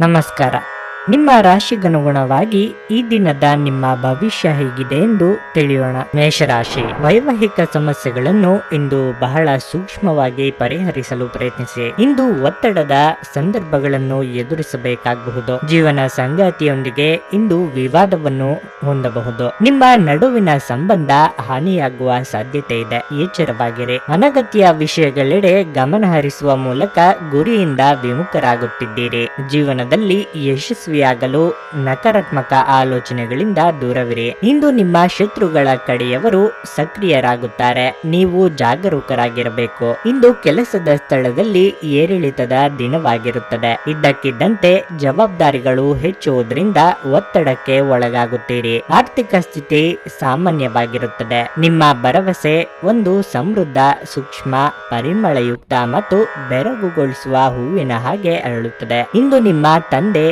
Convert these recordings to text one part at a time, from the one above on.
ನಮಸ್ಕಾರ. ನಿಮ್ಮ ರಾಶಿಗನುಗುಣವಾಗಿ ಈ ದಿನದ ನಿಮ್ಮ ಭವಿಷ್ಯ ಹೇಗಿದೆ ಎಂದು ತಿಳಿಯೋಣ. ಮೇಷರಾಶಿ ವೈವಾಹಿಕ ಸಮಸ್ಯೆಗಳನ್ನು ಇಂದು ಬಹಳ ಸೂಕ್ಷ್ಮವಾಗಿ ಪರಿಹರಿಸಲು ಪ್ರಯತ್ನಿಸಿ. ಇಂದು ಒತ್ತಡದ ಸಂದರ್ಭಗಳನ್ನು ಎದುರಿಸಬೇಕಾಗಬಹುದು. ಜೀವನ ಸಂಗಾತಿಯೊಂದಿಗೆ ಇಂದು ವಿವಾದವನ್ನು ಹೊಂದಬಹುದು. ನಿಮ್ಮ ನಡುವಿನ ಸಂಬಂಧ ಹಾನಿಯಾಗುವ ಸಾಧ್ಯತೆ ಇದೆ. ಎಚ್ಚರವಾಗಿರಿ. ಅನಗತ್ಯ ವಿಷಯಗಳೆಡೆ ಗಮನ ಹರಿಸುವ ಮೂಲಕ ಗುರಿಯಿಂದ ವಿಮುಖರಾಗುತ್ತಿದ್ದೀರಿ. ಜೀವನದಲ್ಲಿ ಯಶಸ್ವಿಯಾಗಲು ನಕಾರಾತ್ಮಕ ಆಲೋಚನೆಗಳಿಂದ ದೂರವಿರಿ. ಇಂದು ನಿಮ್ಮ ಶತ್ರುಗಳ ಕಡೆಯವರು ಸಕ್ರಿಯರಾಗುತ್ತಾರೆ. ನೀವು ಜಾಗರೂಕರಾಗಿರಬೇಕು. ಇಂದು ಕೆಲಸದ ಸ್ಥಳದಲ್ಲಿ ಏರಿಳಿತದ ದಿನವಾಗಿರುತ್ತದೆ. ಇದ್ದಕ್ಕಿದ್ದಂತೆ ಜವಾಬ್ದಾರಿಗಳು ಹೆಚ್ಚುವುದರಿಂದ ಒತ್ತಡಕ್ಕೆ ಒಳಗಾಗುತ್ತೀರಿ. ಆರ್ಥಿಕ ಸ್ಥಿತಿ ಸಾಮಾನ್ಯವಾಗಿರುತ್ತದೆ. ನಿಮ್ಮ ಭರವಸೆ ಒಂದು ಸಮೃದ್ಧ, ಸೂಕ್ಷ್ಮ, ಪರಿಮಳಯುಕ್ತ ಮತ್ತು ಬೆರಗುಗೊಳಿಸುವ ಹೂವಿನ ಹಾಗೆ ಅರಳುತ್ತದೆ. ಇಂದು ನಿಮ್ಮ ತಂದೆ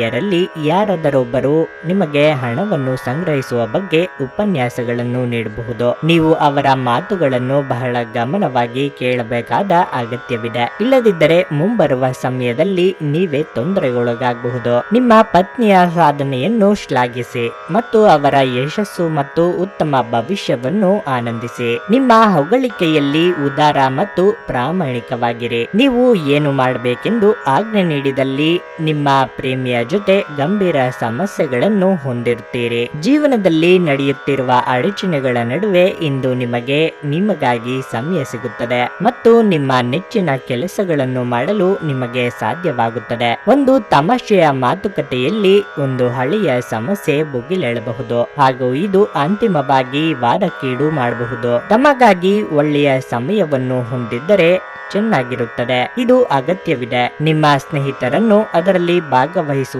ತಾಯಿಯರಲ್ಲಿ ಯಾರಾದರೊಬ್ಬರು ನಿಮಗೆ ಹಣವನ್ನು ಸಂಗ್ರಹಿಸುವ ಬಗ್ಗೆ ಉಪನ್ಯಾಸಗಳನ್ನು ನೀಡಬಹುದು. ನೀವು ಅವರ ಮಾತುಗಳನ್ನು ಬಹಳ ಗಮನವಾಗಿ ಕೇಳಬೇಕಾದ ಅಗತ್ಯವಿದೆ. ಇಲ್ಲದಿದ್ದರೆ ಮುಂಬರುವ ಸಮಯದಲ್ಲಿ ನೀವೇ ತೊಂದರೆಗೊಳಗಾಗಬಹುದು. ನಿಮ್ಮ ಪತ್ನಿಯ ಸಾಧನೆಯನ್ನು ಶ್ಲಾಘಿಸಿ ಮತ್ತು ಅವರ ಯಶಸ್ಸು ಮತ್ತು ಉತ್ತಮ ಭವಿಷ್ಯವನ್ನು ಆನಂದಿಸಿ. ನಿಮ್ಮ ಹೊಗಳಿಕೆಯಲ್ಲಿ ಉದಾರ ಮತ್ತು ಪ್ರಾಮಾಣಿಕವಾಗಿರಿ. ನೀವು ಏನು ಮಾಡಬೇಕೆಂದು ಆಜ್ಞೆ ನೀಡಿದಲ್ಲಿ ನಿಮ್ಮ ಪ್ರೇಮಿಯ ಜೊತೆ ಗಂಭೀರ ಸಮಸ್ಯೆಗಳನ್ನು ಹೊಂದಿರುತ್ತೀರಿ. ಜೀವನದಲ್ಲಿ ನಡೆಯುತ್ತಿರುವ ಅಡಚಣೆಗಳ ನಡುವೆ ಇಂದು ನಿಮಗೆ ನಿಮಗಾಗಿ ಸಮಯ ಸಿಗುತ್ತದೆ ಮತ್ತು ನಿಮ್ಮ ನೆಚ್ಚಿನ ಕೆಲಸಗಳನ್ನು ಮಾಡಲು ನಿಮಗೆ ಸಾಧ್ಯವಾಗುತ್ತದೆ. ಒಂದು ತಮಾಷೆಯ ಮಾತುಕತೆಯಲ್ಲಿ ಒಂದು ಹಳೆಯ ಸಮಸ್ಯೆ ಭುಗಿಲೆಳಬಹುದು. ಹಾಗೂ ಇದು ಅಂತಿಮವಾಗಿ ವಾದಕ್ಕೀಡು ಮಾಡಬಹುದು. ತಮಗಾಗಿ ಒಳ್ಳೆಯ ಸಮಯವನ್ನು ಹೊಂದಿದ್ದರೆ ಚೆನ್ನಾಗಿರುತ್ತದೆ. ಇದು ಅಗತ್ಯವಿದೆ. ನಿಮ್ಮ ಸ್ನೇಹಿತರನ್ನು ಅದರಲ್ಲಿ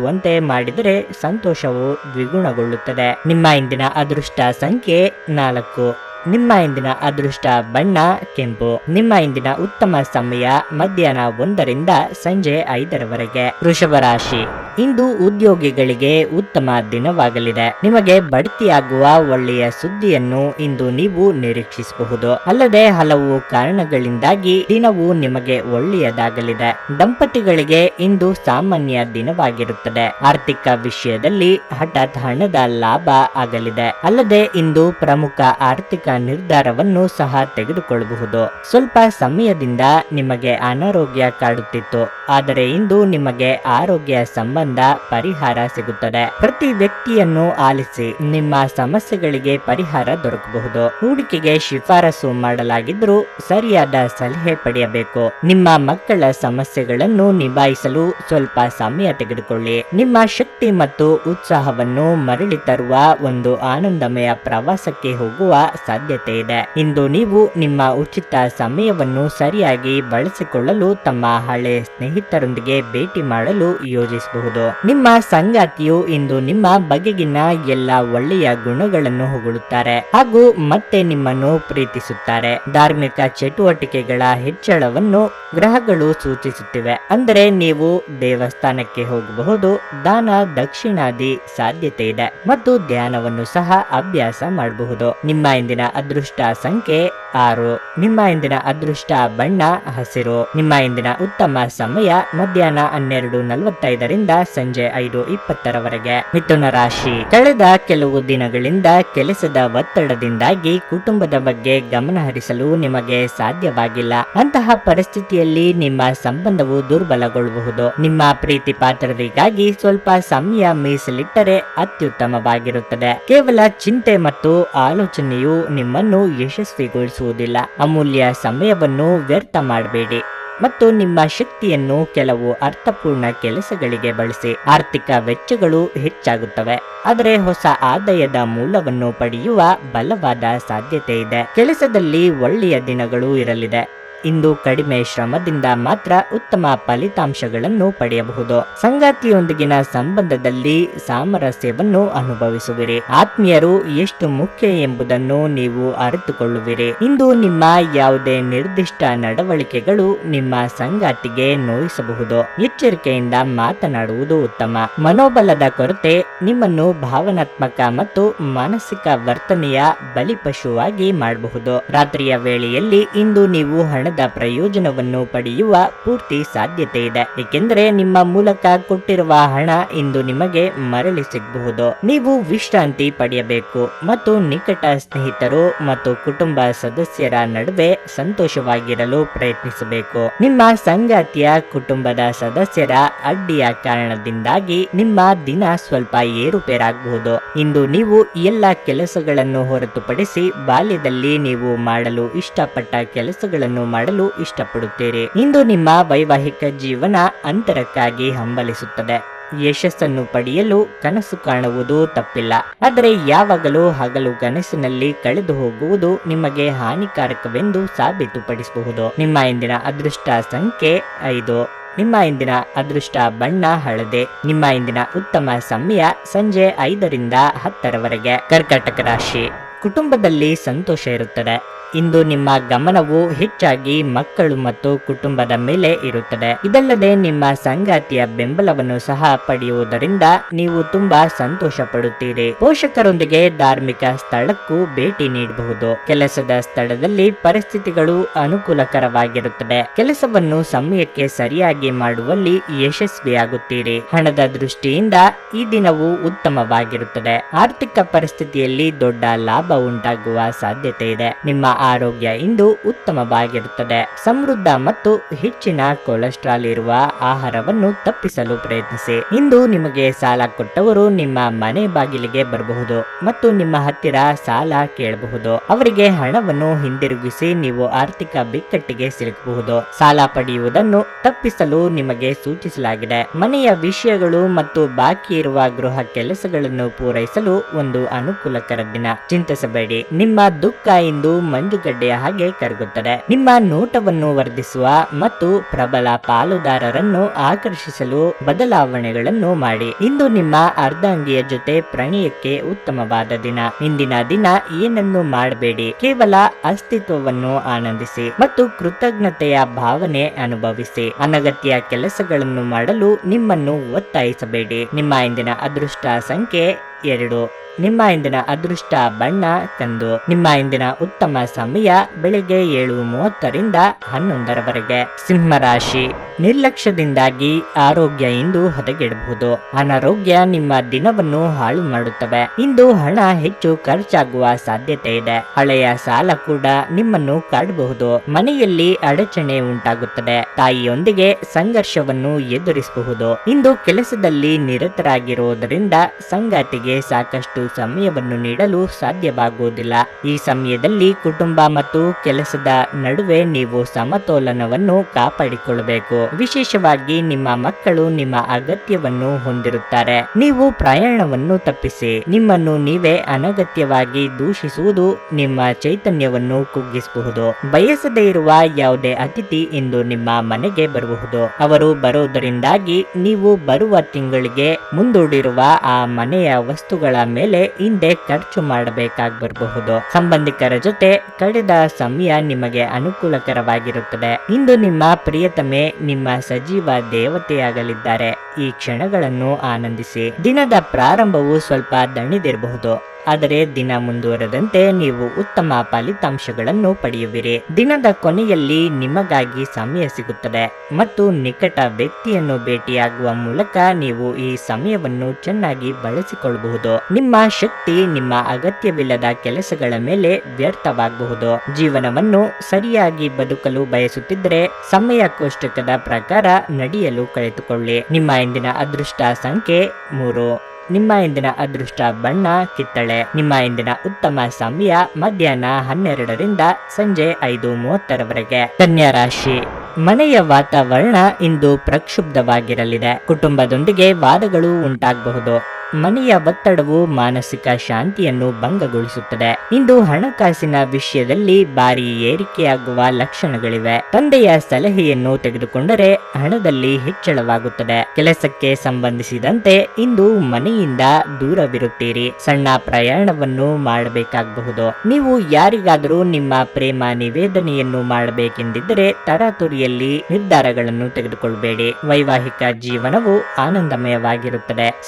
ಭಾಗವಹಿಸುವಂತೆ ಮಾಡಿದರೆ ಸಂತೋಷವು ದ್ವಿಗುಣಗೊಳ್ಳುತ್ತದೆ. ನಿಮ್ಮ ಇಂದಿನ ಅದೃಷ್ಟ ಸಂಖ್ಯೆ ನಾಲ್ಕು. ನಿಮ್ಮ ಇಂದಿನ ಅದೃಷ್ಟ ಬಣ್ಣ, ಕೆಂಪು. ನಿಮ್ಮ ಇಂದಿನ ಉತ್ತಮ ಸಮಯ ಮಧ್ಯಾಹ್ನ ಒಂದರಿಂದ ಸಂಜೆ ಐದರವರೆಗೆ. ವೃಷಭ ರಾಶಿ. ಇಂದು ಉದ್ಯೋಗಿಗಳಿಗೆ ಉತ್ತಮ ದಿನವಾಗಲಿದೆ. ನಿಮಗೆ ಬಡ್ತಿಯಾಗುವ ಒಳ್ಳೆಯ ಸುದ್ದಿಯನ್ನು ಇಂದು ನೀವು ನಿರೀಕ್ಷಿಸಬಹುದು. ಅಲ್ಲದೆ ಹಲವು ಕಾರಣಗಳಿಂದಾಗಿ ದಿನವು ನಿಮಗೆ ಒಳ್ಳೆಯದಾಗಲಿದೆ. ದಂಪತಿಗಳಿಗೆ ಇಂದು ಸಾಮಾನ್ಯ ದಿನವಾಗಿರುತ್ತದೆ. ಆರ್ಥಿಕ ವಿಷಯದಲ್ಲಿ ಹಠಾತ್ ಹಣದ ಲಾಭ ಆಗಲಿದೆ. ಅಲ್ಲದೆ ಇಂದು ಪ್ರಮುಖ ಆರ್ಥಿಕ ನಿರ್ಧಾರವನ್ನು ಸಹ ತೆಗೆದುಕೊಳ್ಳಬಹುದು. ಸ್ವಲ್ಪ ಸಮಯದಿಂದ ನಿಮಗೆ ಅನಾರೋಗ್ಯ ಕಾಡುತ್ತಿತ್ತು. ಆದರೆ ಇಂದು ನಿಮಗೆ ಆರೋಗ್ಯ ಸಂಬಂಧ ಪರಿಹಾರ ಸಿಗುತ್ತದೆ. ಪ್ರತಿ ವ್ಯಕ್ತಿಯನ್ನು ಆಲಿಸಿ ನಿಮ್ಮ ಸಮಸ್ಯೆಗಳಿಗೆ ಪರಿಹಾರ ದೊರಕಬಹುದು. ಹೂಡಿಕೆಗೆ ಶಿಫಾರಸು ಮಾಡಲಾಗಿದ್ದರೂ ಸರಿಯಾದ ಸಲಹೆ ಪಡೆಯಬೇಕು. ನಿಮ್ಮ ಮಕ್ಕಳ ಸಮಸ್ಯೆಗಳನ್ನು ನಿಭಾಯಿಸಲು ಸ್ವಲ್ಪ ಸಮಯ ತೆಗೆದುಕೊಳ್ಳಿ. ನಿಮ್ಮ ಶಕ್ತಿ ಮತ್ತು ಉತ್ಸಾಹವನ್ನು ಮರಳಿ ತರುವ ಒಂದು ಆನಂದಮಯ ಪ್ರವಾಸಕ್ಕೆ ಹೋಗುವ ಸಾಧ್ಯತೆ ಇದೆ. ಇಂದು ನೀವು ನಿಮ್ಮ ಉಚಿತ ಸಮಯವನ್ನು ಸರಿಯಾಗಿ ಬಳಸಿಕೊಳ್ಳಲು ತಮ್ಮ ಹಳೆ ಸ್ನೇಹಿತರೊಂದಿಗೆ ಭೇಟಿ ಮಾಡಲು ಯೋಜಿಸಬಹುದು. ನಿಮ್ಮ ಸಂಗಾತಿಯು ಇಂದು ನಿಮ್ಮ ಬಗೆಗಿನ ಎಲ್ಲ ಒಳ್ಳೆಯ ಗುಣಗಳನ್ನು ಹೊಗಳುತ್ತಾರೆ ಹಾಗೂ ಮತ್ತೆ ನಿಮ್ಮನ್ನು ಪ್ರೀತಿಸುತ್ತಾರೆ. ಧಾರ್ಮಿಕ ಚಟುವಟಿಕೆಗಳ ಹೆಚ್ಚಳವನ್ನು ಗ್ರಹಗಳು ಸೂಚಿಸುತ್ತಿವೆ. ಅಂದರೆ ನೀವು ದೇವಸ್ಥಾನಕ್ಕೆ ಹೋಗಬಹುದು, ದಾನ ದಕ್ಷಿಣಾದಿ ಸಾಧ್ಯತೆ ಇದೆ ಮತ್ತು ಧ್ಯಾನವನ್ನು ಸಹ ಅಭ್ಯಾಸ ಮಾಡಬಹುದು. ನಿಮ್ಮ ಇಂದಿನ ಅದೃಷ್ಟ ಸಂಖ್ಯೆ ಆರು. ನಿಮ್ಮ ಇಂದಿನ ಅದೃಷ್ಟ ಬಣ್ಣ, ಹಸಿರು. ನಿಮ್ಮ ಇಂದಿನ ಉತ್ತಮ ಸಮಯ ಮಧ್ಯಾಹ್ನ ಹನ್ನೆರಡು ನಲವತ್ತೈದರಿಂದ ಸಂಜೆ ಐದು ಇಪ್ಪತ್ತರವರೆಗೆ. ಮಿಥುನ ರಾಶಿ. ಕಳೆದ ಕೆಲವು ದಿನಗಳಿಂದ ಕೆಲಸದ ಒತ್ತಡದಿಂದಾಗಿ ಕುಟುಂಬದ ಬಗ್ಗೆ ಗಮನ ಹರಿಸಲು ನಿಮಗೆ ಸಾಧ್ಯವಾಗಿಲ್ಲ. ಅಂತಹ ಪರಿಸ್ಥಿತಿಯಲ್ಲಿ ನಿಮ್ಮ ಸಂಬಂಧವು ದುರ್ಬಲಗೊಳ್ಳಬಹುದು ನಿಮ್ಮ ಪ್ರೀತಿ ಪಾತ್ರರಿಗಾಗಿ ಸ್ವಲ್ಪ ಸಮಯ ಮೀಸಲಿಟ್ಟರೆ ಅತ್ಯುತ್ತಮವಾಗಿರುತ್ತದೆ. ಕೇವಲ ಚಿಂತೆ ಮತ್ತು ಆಲೋಚನೆಯು ನಿಮ್ಮನ್ನು ಯಶಸ್ವಿಗೊಳಿಸುವುದಿಲ್ಲ. ಅಮೂಲ್ಯ ಸಮಯವನ್ನು ವ್ಯರ್ಥ ಮಾಡಬೇಡಿ. ಮತ್ತು ನಿಮ್ಮ ಶಕ್ತಿಯನ್ನು ಕೆಲವು ಅರ್ಥಪೂರ್ಣ ಕೆಲಸಗಳಿಗೆ ಬಳಸಿ. ಆರ್ಥಿಕ ವೆಚ್ಚಗಳು ಹೆಚ್ಚಾಗುತ್ತವೆ. ಆದರೆ ಹೊಸ ಆದಾಯದ ಮೂಲವನ್ನು ಪಡೆಯುವ ಬಲವಾದ ಸಾಧ್ಯತೆ ಇದೆ. ಕೆಲಸದಲ್ಲಿ ಒಳ್ಳೆಯ ದಿನಗಳು ಇರಲಿದೆ. ಇಂದು ಕಡಿಮೆ ಶ್ರಮದಿಂದ ಮಾತ್ರ ಉತ್ತಮ ಫಲಿತಾಂಶಗಳನ್ನು ಪಡೆಯಬಹುದು. ಸಂಗಾತಿಯೊಂದಿಗಿನ ಸಂಬಂಧದಲ್ಲಿ ಸಾಮರಸ್ಯವನ್ನು ಅನುಭವಿಸುವಿರಿ. ಆತ್ಮೀಯರು ಎಷ್ಟು ಮುಖ್ಯ ಎಂಬುದನ್ನು ನೀವು ಅರಿತುಕೊಳ್ಳುವಿರಿ. ಇಂದು ನಿಮ್ಮ ಯಾವುದೇ ನಿರ್ದಿಷ್ಟ ನಡವಳಿಕೆಗಳು ನಿಮ್ಮ ಸಂಗಾತಿಗೆ ನೋಯಿಸಬಹುದು. ಎಚ್ಚರಿಕೆಯಿಂದ ಮಾತನಾಡುವುದು ಉತ್ತಮ. ಮನೋಬಲದ ಕೊರತೆ ನಿಮ್ಮನ್ನು ಭಾವನಾತ್ಮಕ ಮತ್ತು ಮಾನಸಿಕ ವರ್ತನೆಯ ಬಲಿಪಶುವಾಗಿ ಮಾಡಬಹುದು. ರಾತ್ರಿಯ ವೇಳೆಯಲ್ಲಿ ಇಂದು ನೀವು ಹಣ ಹಣದ ಪ್ರಯೋಜನವನ್ನು ಪಡೆಯುವ ಪೂರ್ತಿ ಸಾಧ್ಯತೆ ಇದೆ. ಏಕೆಂದರೆ ನಿಮ್ಮ ಮೂಲಕ ಕೊಟ್ಟಿರುವ ಹಣ ಇಂದು ನಿಮಗೆ ಮರಳಿ ಸಿಗಬಹುದು. ನೀವು ವಿಶ್ರಾಂತಿ ಪಡೆಯಬೇಕು. ಮತ್ತು ನಿಕಟ ಸ್ನೇಹಿತರು ಮತ್ತು ಕುಟುಂಬ ಸದಸ್ಯರ ನಡುವೆ ಸಂತೋಷವಾಗಿರಲು ಪ್ರಯತ್ನಿಸಬೇಕು. ನಿಮ್ಮ ಸಂಗಾತಿಯ ಕುಟುಂಬದ ಸದಸ್ಯರ ಅಡ್ಡಿಯ ಕಾರಣದಿಂದಾಗಿ ನಿಮ್ಮ ದಿನ ಸ್ವಲ್ಪ ಏರುಪೇರಾಗಬಹುದು. ಇಂದು ನೀವು ಎಲ್ಲ ಕೆಲಸಗಳನ್ನು ಹೊರತುಪಡಿಸಿ ಬಾಲ್ಯದಲ್ಲಿ ನೀವು ಮಾಡಲು ಇಷ್ಟಪಟ್ಟ ಕೆಲಸಗಳನ್ನು ಮಾಡಲು ಇಷ್ಟಪಡುತ್ತೀರಿ. ಇಂದು ನಿಮ್ಮ ವೈವಾಹಿಕ ಜೀವನ ಅಂತರಕ್ಕಾಗಿ ಹಂಬಲಿಸುತ್ತದೆ. ಯಶಸ್ಸನ್ನು ಪಡೆಯಲು ಕನಸು ಕಾಣುವುದು ತಪ್ಪಿಲ್ಲ. ಆದರೆ ಯಾವಾಗಲೂ ಹಗಲು ಕನಸಿನಲ್ಲಿ ಕಳೆದು ಹೋಗುವುದು ನಿಮಗೆ ಹಾನಿಕಾರಕವೆಂದು ಸಾಬೀತುಪಡಿಸಬಹುದು. ನಿಮ್ಮ ಇಂದಿನ ಅದೃಷ್ಟ ಸಂಖ್ಯೆ ಐದು. ನಿಮ್ಮ ಇಂದಿನ ಅದೃಷ್ಟ ಬಣ್ಣ ಹಳದೆ. ನಿಮ್ಮ ಇಂದಿನ ಉತ್ತಮ ಸಮಯ ಸಂಜೆ ಐದರಿಂದ ಹತ್ತರವರೆಗೆ. ಕರ್ಕಾಟಕ ರಾಶಿ. ಕುಟುಂಬದಲ್ಲಿ ಸಂತೋಷ ಇರುತ್ತದೆ. ಇಂದು ನಿಮ್ಮ ಗಮನವು ಹೆಚ್ಚಾಗಿ ಮಕ್ಕಳು ಮತ್ತು ಕುಟುಂಬದ ಮೇಲೆ ಇರುತ್ತದೆ. ಇದಲ್ಲದೆ ನಿಮ್ಮ ಸಂಗಾತಿಯ ಬೆಂಬಲವನ್ನು ಸಹ ಪಡೆಯುವುದರಿಂದ ನೀವು ತುಂಬಾ ಸಂತೋಷ ಪಡುತ್ತೀರಿ ಪೋಷಕರೊಂದಿಗೆ ಧಾರ್ಮಿಕ ಸ್ಥಳಕ್ಕೂ ಭೇಟಿ ನೀಡಬಹುದು. ಕೆಲಸದ ಸ್ಥಳದಲ್ಲಿ ಪರಿಸ್ಥಿತಿಗಳು ಅನುಕೂಲಕರವಾಗಿರುತ್ತದೆ ಕೆಲಸವನ್ನು ಸಮಯಕ್ಕೆ ಸರಿಯಾಗಿ ಮಾಡುವಲ್ಲಿ ಯಶಸ್ವಿಯಾಗುತ್ತೀರಿ. ಹಣದ ದೃಷ್ಟಿಯಿಂದ ಈ ದಿನವು ಉತ್ತಮವಾಗಿರುತ್ತದೆ. ಆರ್ಥಿಕ ಪರಿಸ್ಥಿತಿಯಲ್ಲಿ ದೊಡ್ಡ ಲಾಭ ಉಂಟಾಗುವ ಸಾಧ್ಯತೆ ಇದೆ. ನಿಮ್ಮ ಆರೋಗ್ಯ ಇಂದು ಉತ್ತಮವಾಗಿರುತ್ತದೆ. ಸಮೃದ್ಧ ಮತ್ತು ಹೆಚ್ಚಿನ ಕೊಲೆಸ್ಟ್ರಾಲ್ ಇರುವ ಆಹಾರವನ್ನು ತಪ್ಪಿಸಲು ಪ್ರಯತ್ನಿಸಿ. ಇಂದು ನಿಮಗೆ ಸಾಲ ಕೊಟ್ಟವರು ನಿಮ್ಮ ಮನೆ ಬಾಗಿಲಿಗೆ ಬರಬಹುದು ಮತ್ತು ನಿಮ್ಮ ಹತ್ತಿರ ಸಾಲ ಕೇಳಬಹುದು. ಅವರಿಗೆ ಹಣವನ್ನು ಹಿಂದಿರುಗಿಸಿ ನೀವು ಆರ್ಥಿಕ ಬಿಕ್ಕಟ್ಟಿಗೆ ಸಿಲುಕಬಹುದು. ಸಾಲ ಪಡೆಯುವುದನ್ನು ತಪ್ಪಿಸಲು ನಿಮಗೆ ಸೂಚಿಸಲಾಗಿದೆ. ಮನೆಯ ವಿಷಯಗಳು ಮತ್ತು ಬಾಕಿ ಇರುವ ಗೃಹ ಕೆಲಸಗಳನ್ನು ಪೂರೈಸಲು ಒಂದು ಅನುಕೂಲಕರ ದಿನ. ಚಿಂತಿಸಬೇಡಿ. ನಿಮ್ಮ ದುಃಖ ಇಂದು ಮಂಜುಗಡ್ಡೆಯ ಹಾಗೆ ಕರಗುತ್ತದೆ. ನಿಮ್ಮ ನೋಟವನ್ನು ವರ್ಧಿಸುವ ಮತ್ತು ಪ್ರಬಲ ಪಾಲುದಾರರನ್ನು ಆಕರ್ಷಿಸಲು ಬದಲಾವಣೆಗಳನ್ನು ಮಾಡಿ. ಇಂದು ನಿಮ್ಮ ಅರ್ಧಾಂಗಿಯ ಜೊತೆ ಪ್ರಣಯಕ್ಕೆ ಉತ್ತಮವಾದ ದಿನ. ಇಂದಿನ ದಿನ ಏನನ್ನು ಮಾಡಬೇಡಿ. ಕೇವಲ ಅಸ್ತಿತ್ವವನ್ನು ಆನಂದಿಸಿ ಮತ್ತು ಕೃತಜ್ಞತೆಯ ಭಾವನೆ ಅನುಭವಿಸಿ. ಅನಗತ್ಯ ಕೆಲಸಗಳನ್ನು ಮಾಡಲು ನಿಮ್ಮನ್ನು ಒತ್ತಾಯಿಸಬೇಡಿ. ನಿಮ್ಮ ಇಂದಿನ ಅದೃಷ್ಟ ಸಂಖ್ಯೆ ಎರಡು. ನಿಮ್ಮ ಇಂದಿನ ಅದೃಷ್ಟ ಬಣ್ಣ ತಂದು. ನಿಮ್ಮ ಇಂದಿನ ಉತ್ತಮ ಸಮಯ ಬೆಳಿಗ್ಗೆ ಏಳು ಮೂವತ್ತರಿಂದ ಹನ್ನೊಂದರವರೆಗೆ. ಸಿಂಹರಾಶಿ ನಿರ್ಲಕ್ಷ್ಯದಿಂದಾಗಿ ಆರೋಗ್ಯ ಇಂದು ಹದಗೆಡಬಹುದು. ಅನಾರೋಗ್ಯ ನಿಮ್ಮ ದಿನವನ್ನು ಹಾಳು ಮಾಡುತ್ತವೆ. ಇಂದು ಹಣ ಹೆಚ್ಚು ಖರ್ಚಾಗುವ ಸಾಧ್ಯತೆ ಇದೆ. ಹಳೆಯ ಸಾಲ ಕೂಡ ನಿಮ್ಮನ್ನು ಕಾಡಬಹುದು. ಮನೆಯಲ್ಲಿ ಅಡಚಣೆ ಉಂಟಾಗುತ್ತದೆ. ತಾಯಿಯೊಂದಿಗೆ ಸಂಘರ್ಷವನ್ನು ಎದುರಿಸಬಹುದು. ಇಂದು ಕೆಲಸದಲ್ಲಿ ನಿರತರಾಗಿರುವುದರಿಂದ ಸಂಗಾತಿಗೆ ಸಾಕಷ್ಟು ಸಮಯವನ್ನು ನೀಡಲು ಸಾಧ್ಯವಾಗುವುದಿಲ್ಲ. ಈ ಸಮಯದಲ್ಲಿ ಕುಟುಂಬ ಮತ್ತು ಕೆಲಸದ ನಡುವೆ ನೀವು ಸಮತೋಲನವನ್ನು ಕಾಪಾಡಿಕೊಳ್ಳಬೇಕು. ವಿಶೇಷವಾಗಿ ನಿಮ್ಮ ಮಕ್ಕಳು ನಿಮ್ಮ ಅಗತ್ಯವನ್ನು ಹೊಂದಿರುತ್ತಾರೆ. ನೀವು ಪ್ರಯಾಣವನ್ನು ತಪ್ಪಿಸಿ. ನಿಮ್ಮನ್ನು ನೀವೇ ಅನಗತ್ಯವಾಗಿ ದೂಷಿಸುವುದು ನಿಮ್ಮ ಚೈತನ್ಯವನ್ನು ಕುಗ್ಗಿಸಬಹುದು. ಬಯಸದೇ ಇರುವ ಯಾವುದೇ ಅತಿಥಿ ಇಂದು ನಿಮ್ಮ ಮನೆಗೆ ಬರಬಹುದು. ಅವರು ಬರುವುದರಿಂದಾಗಿ ನೀವು ಬರುವ ತಿಂಗಳಿಗೆ ಮುಂದೂಡಿರುವ ಆ ಮನೆಯ ವಸ್ತುಗಳ ಮೇಲೆ ಹಿಂದೆ ಖರ್ಚು ಮಾಡಬೇಕಾಗಿ ಬರಬಹುದು ಸಂಬಂಧಿಕರ ಜೊತೆ ಕಳೆದ ಸಮಯ ನಿಮಗೆ ಅನುಕೂಲಕರವಾಗಿರುತ್ತದೆ. ಇಂದು ನಿಮ್ಮ ಪ್ರಿಯತಮೆ, ನಿಮ್ಮ ಸಜೀವ ದೇವತೆಯಾಗಲಿದ್ದಾರೆ. ಈ ಕ್ಷಣಗಳನ್ನು ಆನಂದಿಸಿ. ದಿನದ ಪ್ರಾರಂಭವು ಸ್ವಲ್ಪ ದಣಿದಿರಬಹುದು. ಆದರೆ ದಿನ ಮುಂದುವರೆದಂತೆ ನೀವು ಉತ್ತಮ ಫಲಿತಾಂಶಗಳನ್ನು ಪಡೆಯುವಿರಿ. ದಿನದ ಕೊನೆಯಲ್ಲಿ ನಿಮಗಾಗಿ ಸಮಯ ಸಿಗುತ್ತದೆ ಮತ್ತು ನಿಕಟ ವ್ಯಕ್ತಿಯನ್ನು ಭೇಟಿಯಾಗುವ ಮೂಲಕ ನೀವು ಈ ಸಮಯವನ್ನು ಚೆನ್ನಾಗಿ ಬಳಸಿಕೊಳ್ಳಬಹುದು. ನಿಮ್ಮ ಶಕ್ತಿ, ನಿಮ್ಮ ಅಗತ್ಯವಿಲ್ಲದ ಕೆಲಸಗಳ ಮೇಲೆ ವ್ಯರ್ಥವಾಗಬಹುದು. ಜೀವನವನ್ನು ಸರಿಯಾಗಿ ಬದುಕಲು ಬಯಸುತ್ತಿದ್ದರೆ ಸಮಯ ಕೋಷ್ಟಕದ ಪ್ರಕಾರ ನಡೆಯಲು ಕಳೆದುಕೊಳ್ಳಿ. ನಿಮ್ಮ ಇಂದಿನ ಅದೃಷ್ಟ ಸಂಖ್ಯೆ ಮೂರು. ನಿಮ್ಮ ಇಂದಿನ ಅದೃಷ್ಟ ಬಣ್ಣ ಕಿತ್ತಳೆ. ನಿಮ್ಮ ಇಂದಿನ ಉತ್ತಮ ಸಮಯ ಮಧ್ಯಾಹ್ನ ಹನ್ನೆರಡರಿಂದ ಸಂಜೆ ಐದು ಮೂವತ್ತರವರೆಗೆ. ಕನ್ಯಾ ರಾಶಿ. ಮನೆಯ ವಾತಾವರಣ ಇಂದು ಪ್ರಕ್ಷುಬ್ಧವಾಗಿರಲಿದೆ. ಕುಟುಂಬದೊಂದಿಗೆ ವಾದಗಳು ಉಂಟಾಗಬಹುದು. ಮನೆಯ ಒತ್ತಡವು ಮಾನಸಿಕ ಶಾಂತಿಯನ್ನು ಭಂಗಗೊಳಿಸುತ್ತದೆ. ಇಂದು ಹಣಕಾಸಿನ ವಿಷಯದಲ್ಲಿ ಭಾರಿ ಏರಿಕೆಯಾಗುವ ಲಕ್ಷಣಗಳಿವೆ. ತಂದೆಯ ಸಲಹೆಯನ್ನು ತೆಗೆದುಕೊಂಡರೆ ಹಣದಲ್ಲಿ ಹೆಚ್ಚಳವಾಗುತ್ತದೆ. ಕೆಲಸಕ್ಕೆ ಸಂಬಂಧಿಸಿದಂತೆ ಇಂದು ಮನೆಯಿಂದ ದೂರವಿರುತ್ತೀರಿ. ಸಣ್ಣ ಪ್ರಯಾಣವನ್ನು ಮಾಡಬೇಕಾಗಬಹುದು. ನೀವು ಯಾರಿಗಾದರೂ ನಿಮ್ಮ ಪ್ರೇಮ ನಿವೇದನೆಯನ್ನು ಮಾಡಬೇಕೆಂದಿದ್ದರೆ ತರಾತುರಿಯಲ್ಲಿ ನಿರ್ಧಾರಗಳನ್ನು ತೆಗೆದುಕೊಳ್ಳಬೇಡಿ ವೈವಾಹಿಕ ಜೀವನವು ಆನಂದಮಯವಾಗಿರುತ್ತದೆ.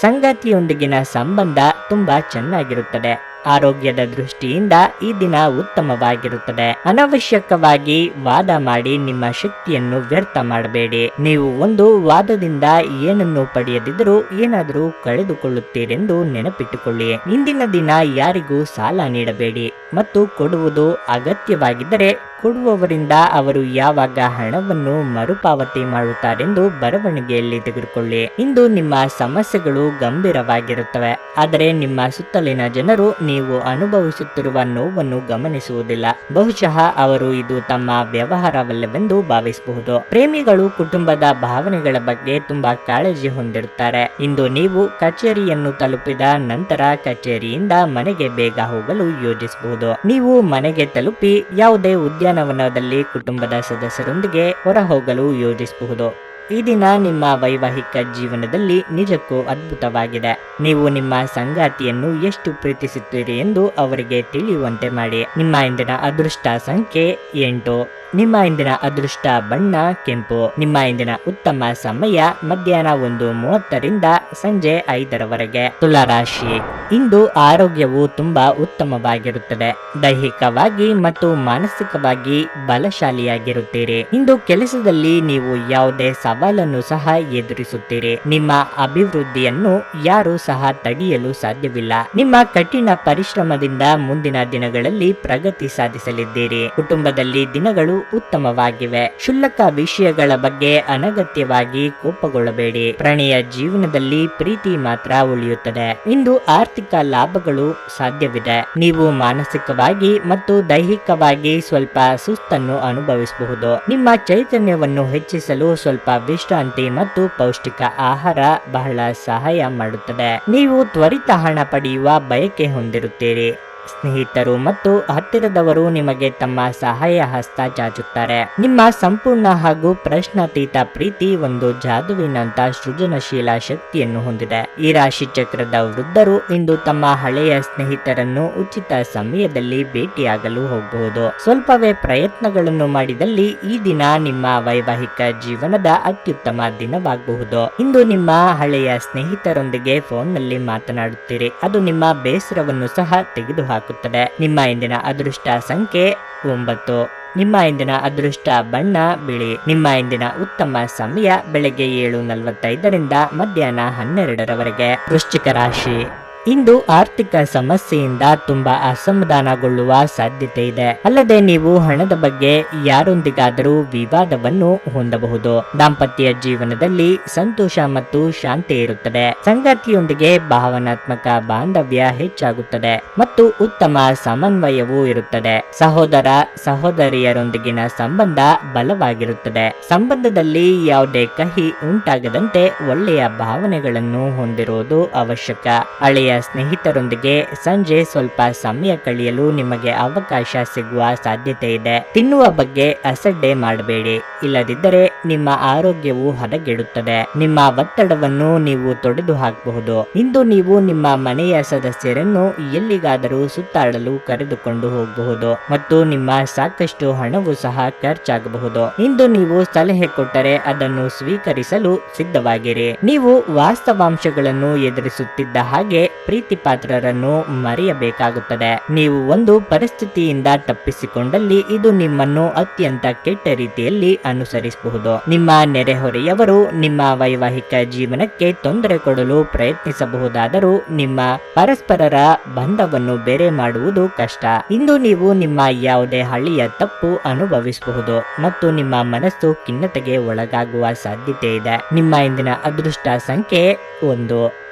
ಸಂಗಾತಿಯೊಂದಿಗಿನ ಸಂಬಂಧ ತುಂಬಾ ಚೆನ್ನಾಗಿರುತ್ತದೆ. ಆರೋಗ್ಯದ ದೃಷ್ಟಿಯಿಂದ ಈ ದಿನ ಉತ್ತಮವಾಗಿರುತ್ತದೆ. ಅನವಶ್ಯಕವಾಗಿ ವಾದ ಮಾಡಿ ನಿಮ್ಮ ಶಕ್ತಿಯನ್ನು ವ್ಯರ್ಥ ಮಾಡಬೇಡಿ. ನೀವು ಒಂದು ವಾದದಿಂದ ಏನನ್ನು ಪಡೆಯದಿದ್ದರೂ ಏನಾದರೂ ಕಳೆದುಕೊಳ್ಳುತ್ತೀರೆಂದು ನೆನಪಿಟ್ಟುಕೊಳ್ಳಿ. ಇಂದಿನ ದಿನ ಯಾರಿಗೂ ಸಾಲ ನೀಡಬೇಡಿ ಮತ್ತು ಕೊಡುವುದು ಅಗತ್ಯವಾಗಿದ್ದರೆ ಕೊಡುವವರಿಂದ ಅವರು ಯಾವಾಗ ಹಣವನ್ನು ಮರುಪಾವತಿ ಮಾಡುತ್ತಾರೆಂದು ಬರವಣಿಗೆಯಲ್ಲಿ ತೆಗೆದುಕೊಳ್ಳಿ. ಇಂದು ನಿಮ್ಮ ಸಮಸ್ಯೆಗಳು ಗಂಭೀರವಾಗಿರುತ್ತವೆ. ಆದರೆ ನಿಮ್ಮ ಸುತ್ತಲಿನ ಜನರು ನೀವು ಅನುಭವಿಸುತ್ತಿರುವ ನೋವನ್ನು ಗಮನಿಸುವುದಿಲ್ಲ. ಬಹುಶಃ ಅವರು ಇದು ತಮ್ಮ ವ್ಯವಹಾರವಲ್ಲವೆಂದು ಭಾವಿಸಬಹುದು. ಪ್ರೇಮಿಗಳು ಕುಟುಂಬದ ಭಾವನೆಗಳ ಬಗ್ಗೆ ತುಂಬಾ ಕಾಳಜಿ ಹೊಂದಿರುತ್ತಾರೆ. ಇಂದು ನೀವು ಕಚೇರಿಯನ್ನು ತಲುಪಿದ ನಂತರ ಕಚೇರಿಯಿಂದ ಮನೆಗೆ ಬೇಗ ಹೋಗಲು ಯೋಜಿಸಬಹುದು. ನೀವು ಮನೆಗೆ ತಲುಪಿ ಯಾವುದೇ ಉದ್ಯಾನವನದಲ್ಲಿ ಕುಟುಂಬದ ಸದಸ್ಯರೊಂದಿಗೆ ಹೊರ ಹೋಗಲು ಯೋಜಿಸಬಹುದು. ಈ ದಿನ ನಿಮ್ಮ ವೈವಾಹಿಕ ಜೀವನದಲ್ಲಿ ನಿಜಕ್ಕೂ ಅದ್ಭುತವಾಗಿದೆ. ನೀವು ನಿಮ್ಮ ಸಂಗಾತಿಯನ್ನು ಎಷ್ಟು ಪ್ರೀತಿಸುತ್ತೀರಿ ಎಂದು ಅವರಿಗೆ ತಿಳಿಯುವಂತೆ ಮಾಡಿ. ನಿಮ್ಮ ಇಂದಿನ ಅದೃಷ್ಟ ಸಂಖ್ಯೆ ಎಂಟು. ನಿಮ್ಮ ಇಂದಿನ ಅದೃಷ್ಟ ಬಣ್ಣ ಕೆಂಪು. ನಿಮ್ಮ ಇಂದಿನ ಉತ್ತಮ ಸಮಯ ಮಧ್ಯಾಹ್ನ ಒಂದು ಮೂವತ್ತರಿಂದ ಸಂಜೆ ಐದರವರೆಗೆ. ತುಲಾರಾಶಿ. ಇಂದು ಆರೋಗ್ಯವು ತುಂಬಾ ಉತ್ತಮವಾಗಿರುತ್ತದೆ. ದೈಹಿಕವಾಗಿ ಮತ್ತು ಮಾನಸಿಕವಾಗಿ ಬಲಶಾಲಿಯಾಗಿರುತ್ತೀರಿ. ಇಂದು ಕೆಲಸದಲ್ಲಿ ನೀವು ಯಾವುದೇ ಸವಾಲನ್ನು ಸಹ ಎದುರಿಸುತ್ತೀರಿ. ನಿಮ್ಮ ಅಭಿವೃದ್ಧಿಯನ್ನು ಯಾರು ಸಹ ತಡೆಯಲು ಸಾಧ್ಯವಿಲ್ಲ. ನಿಮ್ಮ ಕಠಿಣ ಪರಿಶ್ರಮದಿಂದ ಮುಂದಿನ ದಿನಗಳಲ್ಲಿ ಪ್ರಗತಿ ಸಾಧಿಸಲಿದ್ದೀರಿ. ಕುಟುಂಬದಲ್ಲಿ ದಿನಗಳು ಉತ್ತಮವಾಗಿವೆ. ಕ್ಷುಲ್ಲಕ ವಿಷಯಗಳ ಬಗ್ಗೆ ಅನಗತ್ಯವಾಗಿ ಕೋಪಗೊಳ್ಳಬೇಡಿ. ಪ್ರಣಯ ಜೀವನದಲ್ಲಿ ಪ್ರೀತಿ ಮಾತ್ರ ಉಳಿಯುತ್ತದೆ. ಇಂದು ಆರ್ಥಿಕ ಲಾಭಗಳು ಸಾಧ್ಯವಿದೆ. ನೀವು ಮಾನಸಿಕವಾಗಿ ಮತ್ತು ದೈಹಿಕವಾಗಿ ಸ್ವಲ್ಪ ಸುಸ್ತನ್ನು ಅನುಭವಿಸಬಹುದು. ನಿಮ್ಮ ಚೈತನ್ಯವನ್ನು ಹೆಚ್ಚಿಸಲು ಸ್ವಲ್ಪ ವಿಶ್ರಾಂತಿ ಮತ್ತು ಪೌಷ್ಟಿಕ ಆಹಾರ ಬಹಳ ಸಹಾಯ ಮಾಡುತ್ತದೆ. ನೀವು ತ್ವರಿತ ಹಣ ಪಡೆಯುವ ಬಯಕೆ ಹೊಂದಿರುತ್ತೀರಿ. ಸ್ನೇಹಿತರು ಮತ್ತು ಹತ್ತಿರದವರು ನಿಮಗೆ ತಮ್ಮ ಸಹಾಯ ಹಸ್ತ ಚಾಚುತ್ತಾರೆ. ನಿಮ್ಮ ಸಂಪೂರ್ಣ ಹಾಗೂ ಪ್ರಶ್ನಾತೀತ ಪ್ರೀತಿ ಒಂದು ಜಾದುವಿನಂತ ಸೃಜನಶೀಲ ಶಕ್ತಿಯನ್ನು ಹೊಂದಿದೆ. ಈ ರಾಶಿ ಚಕ್ರದ ವೃದ್ಧರು ಇಂದು ತಮ್ಮ ಹಳೆಯ ಸ್ನೇಹಿತರನ್ನು ಉಚಿತ ಸಮಯದಲ್ಲಿ ಭೇಟಿಯಾಗಲು ಹೋಗಬಹುದು. ಸ್ವಲ್ಪವೇ ಪ್ರಯತ್ನಗಳನ್ನು ಮಾಡಿದಲ್ಲಿ ಈ ದಿನ ನಿಮ್ಮ ವೈವಾಹಿಕ ಜೀವನದ ಅತ್ಯುತ್ತಮ ದಿನವಾಗಬಹುದು. ಇಂದು ನಿಮ್ಮ ಹಳೆಯ ಸ್ನೇಹಿತರೊಂದಿಗೆ ಫೋನ್ನಲ್ಲಿ ಮಾತನಾಡುತ್ತೀರಿ. ಅದು ನಿಮ್ಮ ಬೇಸರವನ್ನು ಸಹ ತೆಗೆದುಹಾಕುತ್ತದೆ ನಿಮ್ಮ ಇಂದಿನ ಅದೃಷ್ಟ ಸಂಖ್ಯೆ ಒಂಬತ್ತು. ನಿಮ್ಮ ಇಂದಿನ ಅದೃಷ್ಟ ಬಣ್ಣ ಬಿಳಿ. ನಿಮ್ಮ ಇಂದಿನ ಉತ್ತಮ ಸಮಯ ಬೆಳಗ್ಗೆ ಏಳು ನಲವತ್ತೈದರಿಂದ ಮಧ್ಯಾಹ್ನ ಹನ್ನೆರಡರವರೆಗೆ. ವೃಶ್ಚಿಕ ರಾಶಿ. ಇಂದು ಆರ್ಥಿಕ ಸಮಸ್ಯೆಯಿಂದ ತುಂಬಾ ಅಸಮಾಧಾನಗೊಳ್ಳುವ ಸಾಧ್ಯತೆ ಇದೆ. ಅಲ್ಲದೆ ನೀವು ಹಣದ ಬಗ್ಗೆ ಯಾರೊಂದಿಗಾದರೂ ವಿವಾದವನ್ನು ಹೊಂದಬಹುದು. ದಾಂಪತ್ಯ ಜೀವನದಲ್ಲಿ ಸಂತೋಷ ಮತ್ತು ಶಾಂತಿ ಇರುತ್ತದೆ. ಸಂಗಾತಿಯೊಂದಿಗೆ ಭಾವನಾತ್ಮಕ ಬಾಂಧವ್ಯ ಹೆಚ್ಚಾಗುತ್ತದೆ ಮತ್ತು ಉತ್ತಮ ಸಮನ್ವಯವೂ ಇರುತ್ತದೆ. ಸಹೋದರ ಸಹೋದರಿಯರೊಂದಿಗಿನ ಸಂಬಂಧ ಬಲವಾಗಿರುತ್ತದೆ. ಸಂಬಂಧದಲ್ಲಿ ಯಾವುದೇ ಕಹಿ ಉಂಟಾಗದಂತೆ ಒಳ್ಳೆಯ ಭಾವನೆಗಳನ್ನು ಹೊಂದಿರುವುದು ಅವಶ್ಯಕ. ಹಳೆಯ ಸ್ನೇಹಿತರೊಂದಿಗೆ ಸಂಜೆ ಸ್ವಲ್ಪ ಸಮಯ ಕಳೆಯಲು ನಿಮಗೆ ಅವಕಾಶ ಸಿಗುವ ಸಾಧ್ಯತೆ ಇದೆ. ತಿನ್ನುವ ಬಗ್ಗೆ ಅಸಡ್ಡೆ ಮಾಡಬೇಡಿ. ಇಲ್ಲದಿದ್ದರೆ ನಿಮ್ಮ ಆರೋಗ್ಯವು ಹದಗೆಡುತ್ತದೆ. ನಿಮ್ಮ ಒತ್ತಡವನ್ನು ನೀವು ತೊಡೆದು ಹಾಕಬಹುದು. ಇಂದು ನೀವು ನಿಮ್ಮ ಮನೆಯ ಸದಸ್ಯರನ್ನು ಎಲ್ಲಿಗಾದರೂ ಸುತ್ತಾಡಲು ಕರೆದುಕೊಂಡು ಹೋಗಬಹುದು ಮತ್ತು ನಿಮ್ಮ ಸಾಕಷ್ಟು ಹಣವು ಸಹ ಖರ್ಚಾಗಬಹುದು. ಇಂದು ನೀವು ಸಲಹೆ ಕೊಟ್ಟರೆ ಅದನ್ನು ಸ್ವೀಕರಿಸಲು ಸಿದ್ಧವಾಗಿರಿ. ನೀವು ವಾಸ್ತವಾಂಶಗಳನ್ನು ಎದುರಿಸುತ್ತಿದ್ದ ಹಾಗೆ ಪ್ರೀತಿ ಪಾತ್ರರನ್ನು ಮರೆಯಬೇಕಾಗುತ್ತದೆ. ನೀವು ಒಂದು ಪರಿಸ್ಥಿತಿಯಿಂದ ತಪ್ಪಿಸಿಕೊಂಡಲ್ಲಿ ಇದು ನಿಮ್ಮನ್ನು ಅತ್ಯಂತ ಕೆಟ್ಟ ರೀತಿಯಲ್ಲಿ ಅನುಸರಿಸಬಹುದು. ನಿಮ್ಮ ನೆರೆಹೊರೆಯವರು ನಿಮ್ಮ ವೈವಾಹಿಕ ಜೀವನಕ್ಕೆ ತೊಂದರೆ ಕೊಡಲು ಪ್ರಯತ್ನಿಸಬಹುದಾದರೂ ನಿಮ್ಮ ಪರಸ್ಪರರ ಬಂಧವನ್ನು ಬೇರೆ ಮಾಡುವುದು ಕಷ್ಟ. ಇಂದು ನೀವು ನಿಮ್ಮ ಯಾವುದೇ ಹಳ್ಳಿಯ ತಪ್ಪು ಅನುಭವಿಸಬಹುದು ಮತ್ತು ನಿಮ್ಮ ಮನಸ್ಸು ಖಿನ್ನತೆಗೆ ಒಳಗಾಗುವ ಸಾಧ್ಯತೆ ಇದೆ. ನಿಮ್ಮ ಇಂದಿನ ಅದೃಷ್ಟ ಸಂಖ್ಯೆ ಒಂದು.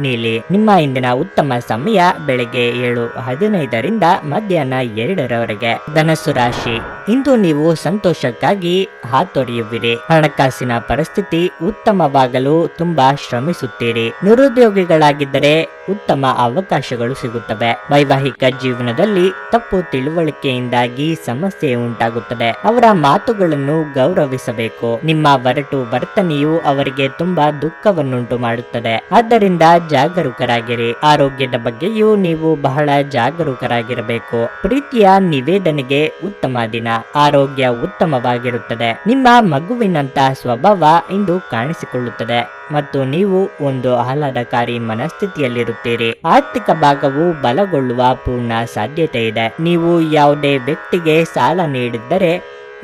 ನೀಲಿ ನಿಮ್ಮ ಇಂದಿನ ಉತ್ತಮ ಸಮಯ ಬೆಳಗ್ಗೆ ಏಳು ಹದಿನೈದರಿಂದ ಮಧ್ಯಾಹ್ನ ಎರಡರವರೆಗೆ. ಧನಸ್ಸು ರಾಶಿ. ಇಂದು ನೀವು ಸಂತೋಷಕ್ಕಾಗಿ ಹಾತೊರೆಯುವಿರಿ. ಹಣಕಾಸಿನ ಪರಿಸ್ಥಿತಿ ಉತ್ತಮವಾಗಲು ತುಂಬಾ ಶ್ರಮಿಸುತ್ತೀರಿ. ನಿರುದ್ಯೋಗಿಗಳಾಗಿದ್ದರೆ ಉತ್ತಮ ಅವಕಾಶಗಳು ಸಿಗುತ್ತವೆ. ವೈವಾಹಿಕ ಜೀವನದಲ್ಲಿ ತಪ್ಪು ತಿಳುವಳಿಕೆಯಿಂದಾಗಿ ಸಮಸ್ಯೆ ಉಂಟಾಗುತ್ತದೆ. ಅವರ ಮಾತುಗಳನ್ನು ಗೌರವಿಸಬೇಕು. ನಿಮ್ಮ ಒರಟು ವರ್ತನೆಯು ಅವರಿಗೆ ತುಂಬಾ ದುಃಖವನ್ನುಂಟು ಮಾಡುತ್ತದೆ ಆದ್ದರಿಂದ ಜಾಗರೂಕರಾಗಿರಿ. ಆರೋಗ್ಯದ ಬಗ್ಗೆಯೂ ನೀವು ಬಹಳ ಜಾಗರೂಕರಾಗಿರಬೇಕು. ಪ್ರೀತಿಯ ನಿವೇದನೆಗೆ ಉತ್ತಮ ದಿನ. ಆರೋಗ್ಯ ಉತ್ತಮವಾಗಿರುತ್ತದೆ. ನಿಮ್ಮ ಮಗುವಿನಂತಹ ಸ್ವಭಾವ ಇಂದು ಕಾಣಿಸಿಕೊಳ್ಳುತ್ತದೆ. ಮತ್ತು ನೀವು ಒಂದು ಆಹ್ಲಾದಕಾರಿ ಮನಸ್ಥಿತಿಯಲ್ಲಿರುತ್ತೀರಿ. ಆರ್ಥಿಕ ಭಾಗವು ಬಲಗೊಳ್ಳುವ ಪೂರ್ಣ ಸಾಧ್ಯತೆ ಇದೆ ನೀವು ಯಾವುದೇ ವ್ಯಕ್ತಿಗೆ ಸಾಲ ನೀಡಿದ್ದರೆ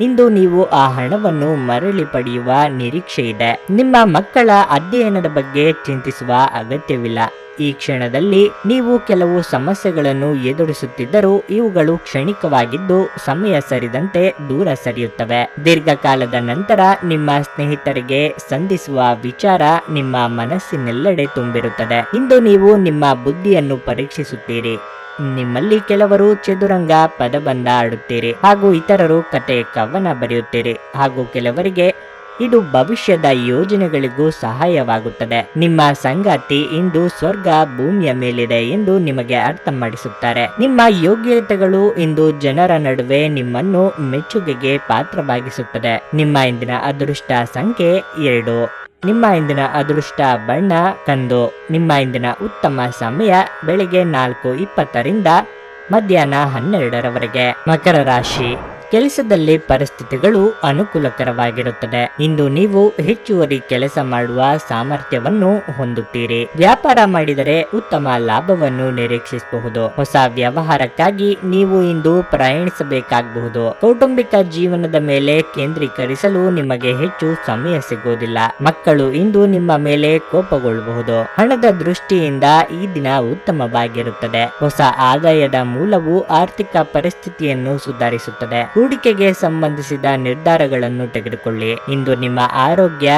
ಇಂದು ನೀವು ಆ ಹಣವನ್ನು ಮರಳಿ ಪಡೆಯುವ ನಿರೀಕ್ಷೆ ಇದೆ. ನಿಮ್ಮ ಮಕ್ಕಳ ಅಧ್ಯಯನದ ಬಗ್ಗೆ ಚಿಂತಿಸುವ ಅಗತ್ಯವಿಲ್ಲ. ಈ ಕ್ಷಣದಲ್ಲಿ ನೀವು ಕೆಲವು ಸಮಸ್ಯೆಗಳನ್ನು ಎದುರಿಸುತ್ತಿದ್ದರೂ ಇವುಗಳು ಕ್ಷಣಿಕವಾಗಿದ್ದು ಸಮಯ ಸರಿದಂತೆ ದೂರ ಸರಿಯುತ್ತವೆ. ದೀರ್ಘಕಾಲದ ನಂತರ ನಿಮ್ಮ ಸ್ನೇಹಿತರಿಗೆ ಸಂಧಿಸುವ ವಿಚಾರ ನಿಮ್ಮ ಮನಸ್ಸಿನೆಲ್ಲೆಡೆ ತುಂಬಿರುತ್ತದೆ. ಇಂದು ನೀವು ನಿಮ್ಮ ಬುದ್ಧಿಯನ್ನು ಪರೀಕ್ಷಿಸುತ್ತೀರಿ. ನಿಮ್ಮಲ್ಲಿ ಕೆಲವರು ಚದುರಂಗ ಪದಬಂಧ ಆಡುತ್ತೀರಿ ಹಾಗೂ ಇತರರು ಕತೆ ಕವನ ಬರೆಯುತ್ತೀರಿ ಹಾಗೂ ಕೆಲವರಿಗೆ ಇದು ಭವಿಷ್ಯದ ಯೋಜನೆಗಳಿಗೂ ಸಹಾಯವಾಗುತ್ತದೆ. ನಿಮ್ಮ ಸಂಗಾತಿ ಇಂದು ಸ್ವರ್ಗ ಭೂಮಿಯ ಮೇಲಿದೆ ಎಂದು ನಿಮಗೆ ಅರ್ಥ ಮಾಡಿಸುತ್ತಾರೆ ನಿಮ್ಮ ಯೋಗ್ಯತೆಗಳು ಇಂದು ಜನರ ನಡುವೆ ನಿಮ್ಮನ್ನು ಮೆಚ್ಚುಗೆಗೆ ಪಾತ್ರವಾಗಿಸುತ್ತದೆ. ನಿಮ್ಮ ಇಂದಿನ ಅದೃಷ್ಟ ಸಂಖ್ಯೆ ಎರಡು. ನಿಮ್ಮ ಇಂದಿನ ಅದೃಷ್ಟ ಬಣ್ಣ ಕಂದು ನಿಮ್ಮ ಇಂದಿನ ಉತ್ತಮ ಸಮಯ ಬೆಳಿಗ್ಗೆ ನಾಲ್ಕು ಇಪ್ಪತ್ತರಿಂದ ಮಧ್ಯಾಹ್ನ ಹನ್ನೆರಡರವರೆಗೆ. ಮಕರ ರಾಶಿ. ಕೆಲಸದಲ್ಲಿ ಪರಿಸ್ಥಿತಿಗಳು ಅನುಕೂಲಕರವಾಗಿರುತ್ತದೆ. ಇಂದು ನೀವು ಹೆಚ್ಚುವರಿ ಕೆಲಸ ಮಾಡುವ ಸಾಮರ್ಥ್ಯವನ್ನು ಹೊಂದುತ್ತೀರಿ. ವ್ಯಾಪಾರ ಮಾಡಿದರೆ ಉತ್ತಮ ಲಾಭವನ್ನು ನಿರೀಕ್ಷಿಸಬಹುದು. ಹೊಸ ವ್ಯವಹಾರಕ್ಕಾಗಿ ನೀವು ಇಂದು ಪ್ರಯಾಣಿಸಬೇಕಾಗಬಹುದು. ಕೌಟುಂಬಿಕ ಜೀವನದ ಮೇಲೆ ಕೇಂದ್ರೀಕರಿಸಲು ನಿಮಗೆ ಹೆಚ್ಚು ಸಮಯ ಸಿಗುವುದಿಲ್ಲ. ಮಕ್ಕಳು ಇಂದು ನಿಮ್ಮ ಮೇಲೆ ಕೋಪಗೊಳ್ಳಬಹುದು. ಹಣದ ದೃಷ್ಟಿಯಿಂದ ಈ ದಿನ ಉತ್ತಮವಾಗಿರುತ್ತದೆ. ಹೊಸ ಆದಾಯದ ಮೂಲವು ಆರ್ಥಿಕ ಪರಿಸ್ಥಿತಿಯನ್ನು ಸುಧಾರಿಸುತ್ತದೆ. ಹೂಡಿಕೆಗೆ ಸಂಬಂಧಿಸಿದ ನಿರ್ಧಾರಗಳನ್ನು ತೆಗೆದುಕೊಳ್ಳಿ. ಇಂದು ನಿಮ್ಮ ಆರೋಗ್ಯ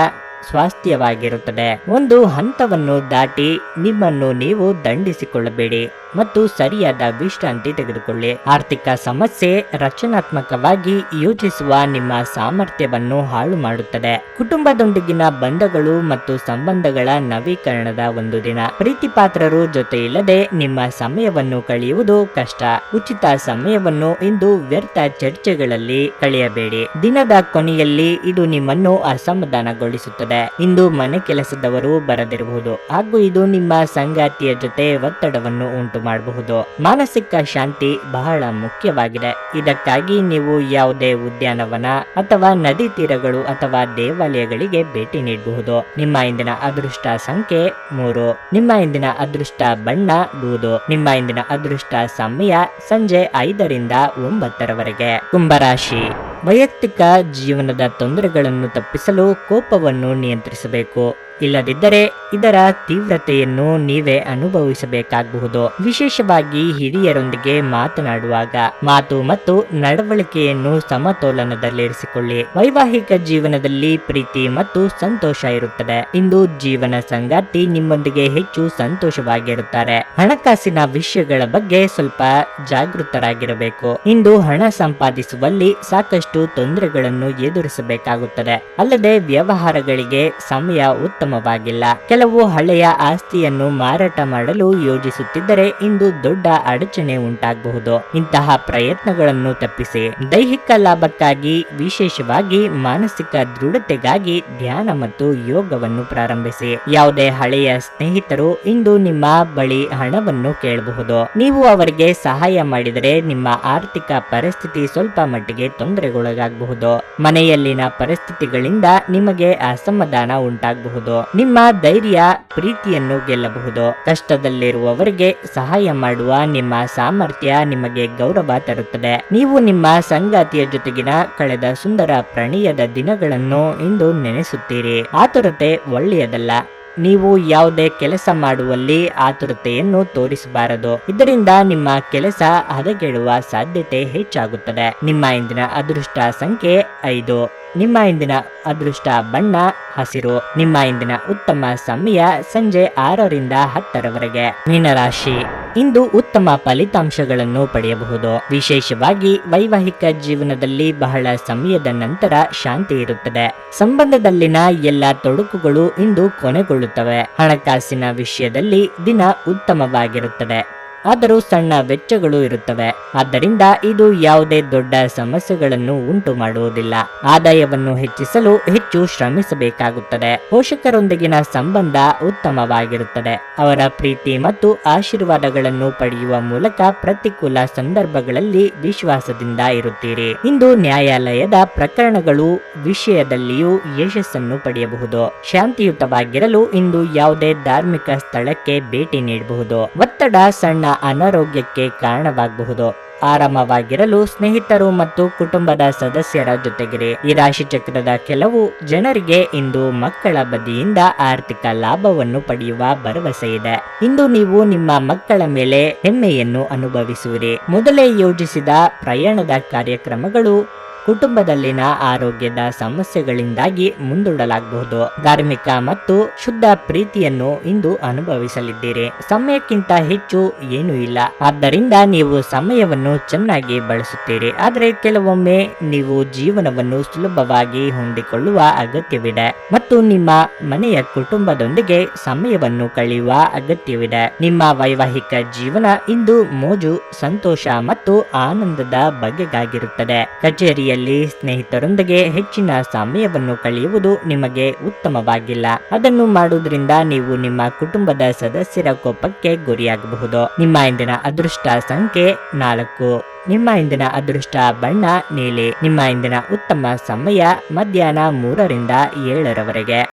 ಸ್ವಾಸ್ಥ್ಯವಾಗಿರುತ್ತದೆ. ಒಂದು ಹಂತವನ್ನು ದಾಟಿ ನಿಮ್ಮನ್ನು ನೀವು ದಂಡಿಸಿಕೊಳ್ಳಬೇಡಿ. ಮತ್ತು ಸರಿಯಾದ ವಿಶ್ರಾಂತಿ ತೆಗೆದುಕೊಳ್ಳಿ. ಆರ್ಥಿಕ ಸಮಸ್ಯೆ ರಚನಾತ್ಮಕವಾಗಿ ಯೋಚಿಸುವ ನಿಮ್ಮ ಸಾಮರ್ಥ್ಯವನ್ನು ಹಾಳು ಮಾಡುತ್ತದೆ. ಕುಟುಂಬದೊಂದಿಗಿನ ಬಂಧಗಳು ಮತ್ತು ಸಂಬಂಧಗಳ ನವೀಕರಣದ ಒಂದು ದಿನ. ಪ್ರೀತಿಪಾತ್ರರು ಜೊತೆ ಇಲ್ಲದೆ ನಿಮ್ಮ ಸಮಯವನ್ನು ಕಳೆಯುವುದು ಕಷ್ಟ. ಉಚಿತ ಸಮಯವನ್ನು ಇಂದು ವ್ಯರ್ಥ ಚರ್ಚೆಗಳಲ್ಲಿ ಕಳೆಯಬೇಡಿ. ದಿನದ ಕೊನೆಯಲ್ಲಿ ಇದು ನಿಮ್ಮನ್ನು ಅಸಮಾಧಾನಗೊಳಿಸುತ್ತದೆ. ಇಂದು ಮನೆ ಕೆಲಸದವರು ಬರದಿರಬಹುದು. ಹಾಗೂ ಇದು ನಿಮ್ಮ ಸಂಗಾತಿಯ ಜೊತೆ ಒತ್ತಡವನ್ನು ಉಂಟು ಮಾಡಬಹುದು. ಮಾನಸಿಕ ಶಾಂತಿ ಬಹಳ ಮುಖ್ಯವಾಗಿದೆ. ಇದಕ್ಕಾಗಿ ನೀವು ಯಾವುದೇ ಉದ್ಯಾನವನ ಅಥವಾ ನದಿ ತೀರಗಳು ಅಥವಾ ದೇವಾಲಯಗಳಿಗೆ ಭೇಟಿ ನೀಡಬಹುದು. ನಿಮ್ಮ ಇಂದಿನ ಅದೃಷ್ಟ ಸಂಖ್ಯೆ ಮೂರು. ನಿಮ್ಮ ಇಂದಿನ ಅದೃಷ್ಟ ಬಣ್ಣ ಬೂದು. ನಿಮ್ಮ ಇಂದಿನ ಅದೃಷ್ಟ ಸಮಯ ಸಂಜೆ ಐದರಿಂದ ಒಂಬತ್ತರವರೆಗೆ. ಕುಂಭರಾಶಿ. ವೈಯಕ್ತಿಕ ಜೀವನದ ತೊಂದರೆಗಳನ್ನು ತಪ್ಪಿಸಲು ಕೋಪವನ್ನು ನಿಯಂತ್ರಿಸಬೇಕು. ಇಲ್ಲದಿದ್ದರೆ ಇದರ ತೀವ್ರತೆಯನ್ನು ನೀವೇ ಅನುಭವಿಸಬೇಕಾಗಬಹುದು. ವಿಶೇಷವಾಗಿ ಹಿರಿಯರೊಂದಿಗೆ ಮಾತನಾಡುವಾಗ ಮಾತು ಮತ್ತು ನಡವಳಿಕೆಯನ್ನು ಸಮತೋಲನದಲ್ಲಿರಿಸಿಕೊಳ್ಳಿ. ವೈವಾಹಿಕ ಜೀವನದಲ್ಲಿ ಪ್ರೀತಿ ಮತ್ತು ಸಂತೋಷ ಇರುತ್ತದೆ. ಇಂದು ಜೀವನ ಸಂಗಾತಿ ನಿಮ್ಮೊಂದಿಗೆ ಹೆಚ್ಚು ಸಂತೋಷವಾಗಿರುತ್ತಾರೆ. ಹಣಕಾಸಿನ ವಿಷಯಗಳ ಬಗ್ಗೆ ಸ್ವಲ್ಪ ಜಾಗೃತರಾಗಿರಬೇಕು. ಇಂದು ಹಣ ಸಂಪಾದಿಸುವಲ್ಲಿ ಸಾಕಷ್ಟು ತೊಂದರೆಗಳನ್ನು ಎದುರಿಸಬೇಕಾಗುತ್ತದೆ. ಅಲ್ಲದೆ ವ್ಯವಹಾರಗಳಿಗೆ ಸಮಯ ಉತ್ತಮವಾಗಿಲ್ಲ. ಕೆಲವು ಹಳೆಯ ಆಸ್ತಿಯನ್ನು ಮಾರಾಟ ಮಾಡಲು ಯೋಜಿಸುತ್ತಿದ್ದರೆ ಇಂದು ದೊಡ್ಡ ಅಡಚಣೆ ಉಂಟಾಗಬಹುದು. ಇಂತಹ ಪ್ರಯತ್ನಗಳನ್ನು ತಪ್ಪಿಸಿ. ದೈಹಿಕ ಲಾಭಕ್ಕಾಗಿ, ವಿಶೇಷವಾಗಿ ಮಾನಸಿಕ ದೃಢತೆಗಾಗಿ ಧ್ಯಾನ ಮತ್ತು ಯೋಗವನ್ನು ಪ್ರಾರಂಭಿಸಿ. ಯಾವುದೇ ಹಳೆಯ ಸ್ನೇಹಿತರು ಇಂದು ನಿಮ್ಮ ಬಳಿ ಹಣವನ್ನು ಕೇಳಬಹುದು. ನೀವು ಅವರಿಗೆ ಸಹಾಯ ಮಾಡಿದರೆ ನಿಮ್ಮ ಆರ್ಥಿಕ ಪರಿಸ್ಥಿತಿ ಸ್ವಲ್ಪ ಮಟ್ಟಿಗೆ ತೊಂದರೆಗೊಳಗಾಗಬಹುದು. ಮನೆಯಲ್ಲಿನ ಪರಿಸ್ಥಿತಿಗಳಿಂದ ನಿಮಗೆ ಅಸಮಾಧಾನ ಉಂಟಾಗಬಹುದು. ನಿಮ್ಮ ಧೈರ್ಯ, ಪ್ರೀತಿಯನ್ನು ಗೆಲ್ಲಬಹುದು. ಕಷ್ಟದಲ್ಲಿರುವವರಿಗೆ ಸಹಾಯ ಮಾಡುವ ನಿಮ್ಮ ಸಾಮರ್ಥ್ಯ ನಿಮಗೆ ಗೌರವ ತರುತ್ತದೆ. ನೀವು ನಿಮ್ಮ ಸಂಗಾತಿಯ ಜೊತೆಗಿನ ಕಳೆದ ಸುಂದರ ಪ್ರಣಯದ ದಿನಗಳನ್ನು ಇಂದು ನೆನೆಸುತ್ತೀರಿ. ಆತುರತೆ ಒಳ್ಳೆಯದಲ್ಲ. ನೀವು ಯಾವುದೇ ಕೆಲಸ ಮಾಡುವಲ್ಲಿ ಆತುರತೆಯನ್ನು ತೋರಿಸಬಾರದು. ಇದರಿಂದ ನಿಮ್ಮ ಕೆಲಸ ಹದಗೆಡುವ ಸಾಧ್ಯತೆ ಹೆಚ್ಚಾಗುತ್ತದೆ. ನಿಮ್ಮ ಇಂದಿನ ಅದೃಷ್ಟ ಸಂಖ್ಯೆ ಐದು. ನಿಮ್ಮ ಇಂದಿನ ಅದೃಷ್ಟ ಬಣ್ಣ, ಹಸಿರು. ನಿಮ್ಮ ಇಂದಿನ ಉತ್ತಮ ಸಮಯ ಸಂಜೆ ಆರರಿಂದ ಹತ್ತರವರೆಗೆ. ಮೀನರಾಶಿ. ಇಂದು ಉತ್ತಮ ಫಲಿತಾಂಶಗಳನ್ನು ಪಡೆಯಬಹುದು. ವಿಶೇಷವಾಗಿ ವೈವಾಹಿಕ ಜೀವನದಲ್ಲಿ ಬಹಳ ಸಮಯದ ನಂತರ ಶಾಂತಿ ಇರುತ್ತದೆ. ಸಂಬಂಧದಲ್ಲಿನ ಎಲ್ಲ ತೊಡಕುಗಳು ಇಂದು ಕೊನೆಗೊಳ್ಳುತ್ತವೆ. ಹಣಕಾಸಿನ ವಿಷಯದಲ್ಲಿ ದಿನ ಉತ್ತಮವಾಗಿರುತ್ತದೆ. ಆದರೂ ಸಣ್ಣ ವೆಚ್ಚಗಳು ಇರುತ್ತವೆ. ಆದ್ದರಿಂದ ಇದು ಯಾವುದೇ ದೊಡ್ಡ ಸಮಸ್ಯೆಗಳನ್ನು ಉಂಟು ಮಾಡುವುದಿಲ್ಲ ಆದಾಯವನ್ನು ಹೆಚ್ಚಿಸಲು ಹೆಚ್ಚು ಶ್ರಮಿಸಬೇಕಾಗುತ್ತದೆ. ಪೋಷಕರೊಂದಿಗಿನ ಸಂಬಂಧ ಉತ್ತಮವಾಗಿರುತ್ತದೆ. ಅವರ ಪ್ರೀತಿ ಮತ್ತು ಆಶೀರ್ವಾದಗಳನ್ನು ಪಡೆಯುವ ಮೂಲಕ ಪ್ರತಿಕೂಲ ಸಂದರ್ಭಗಳಲ್ಲಿ ವಿಶ್ವಾಸದಿಂದ ಇರುತ್ತೀರಿ. ಇಂದು ನ್ಯಾಯಾಲಯದ ಪ್ರಕರಣಗಳು ವಿಷಯದಲ್ಲಿಯೂ ಯಶಸ್ಸನ್ನು ಪಡೆಯಬಹುದು. ಶಾಂತಿಯುತವಾಗಿರಲು ಇಂದು ಯಾವುದೇ ಧಾರ್ಮಿಕ ಸ್ಥಳಕ್ಕೆ ಭೇಟಿ ನೀಡಬಹುದು. ಒತ್ತಡ ಸಣ್ಣ ಅನಾರೋಗ್ಯಕ್ಕೆ ಕಾರಣವಾಗಬಹುದು. ಆರಾಮವಾಗಿರಲು ಸ್ನೇಹಿತರು ಮತ್ತು ಕುಟುಂಬದ ಸದಸ್ಯರ ಜೊತೆಗಿರಿ. ಈ ರಾಶಿ ಚಕ್ರದ ಕೆಲವು ಜನರಿಗೆ ಇಂದು ಮಕ್ಕಳ ಬದಿಯಿಂದ ಆರ್ಥಿಕ ಲಾಭವನ್ನು ಪಡೆಯುವ ಭರವಸೆ ಇದೆ. ಇಂದು ನೀವು ನಿಮ್ಮ ಮಕ್ಕಳ ಮೇಲೆ ಹೆಮ್ಮೆಯನ್ನು ಅನುಭವಿಸುವಿರಿ. ಮೊದಲೇ ಯೋಜಿಸಿದ ಪ್ರಯಾಣದ ಕಾರ್ಯಕ್ರಮಗಳು ಕುಟುಂಬದಲ್ಲಿನ ಆರೋಗ್ಯದ ಸಮಸ್ಯೆಗಳಿಂದಾಗಿ ಮುಂದೂಡಲಾಗಬಹುದು. ಧಾರ್ಮಿಕ ಮತ್ತು ಶುದ್ಧ ಪ್ರೀತಿಯನ್ನು ಇಂದು ಅನುಭವಿಸಲಿದ್ದೀರಿ. ಸಮಯಕ್ಕಿಂತ ಹೆಚ್ಚು ಏನೂ ಇಲ್ಲ. ಆದ್ದರಿಂದ ನೀವು ಸಮಯವನ್ನು ಚೆನ್ನಾಗಿ ಬಳಸುತ್ತೀರಿ. ಆದರೆ ಕೆಲವೊಮ್ಮೆ ನೀವು ಜೀವನವನ್ನು ಸುಲಭವಾಗಿ ಹೊಂದಿಕೊಳ್ಳುವ ಅಗತ್ಯವಿದೆ. ಮತ್ತು ನಿಮ್ಮ ಮನೆಯ ಕುಟುಂಬದೊಂದಿಗೆ ಸಮಯವನ್ನು ಕಳೆಯುವ ಅಗತ್ಯವಿದೆ. ನಿಮ್ಮ ವೈವಾಹಿಕ ಜೀವನ ಇಂದು ಮೋಜು, ಸಂತೋಷ ಮತ್ತು ಆನಂದದ ಬಗೆಗಾಗಿರುತ್ತದೆ. ಕಚೇರಿಯಲ್ಲಿ ಸ್ನೇಹಿತರೊಂದಿಗೆ ಹೆಚ್ಚಿನ ಸಮಯವನ್ನು ಕಳೆಯುವುದು ನಿಮಗೆ ಉತ್ತಮವಾಗಿಲ್ಲ. ಅದನ್ನು ಮಾಡುವುದರಿಂದ ನೀವು ನಿಮ್ಮ ಕುಟುಂಬದ ಸದಸ್ಯರ ಕೋಪಕ್ಕೆ ಗುರಿಯಾಗಬಹುದು. ನಿಮ್ಮ ಇಂದಿನ ಅದೃಷ್ಟ ಸಂಖ್ಯೆ ನಾಲ್ಕು. ನಿಮ್ಮ ಇಂದಿನ ಅದೃಷ್ಟ ಬಣ್ಣ ನೀಲಿ. ನಿಮ್ಮ ಇಂದಿನ ಉತ್ತಮ ಸಮಯ ಮಧ್ಯಾಹ್ನ ಮೂರರಿಂದ ಏಳರವರೆಗೆ.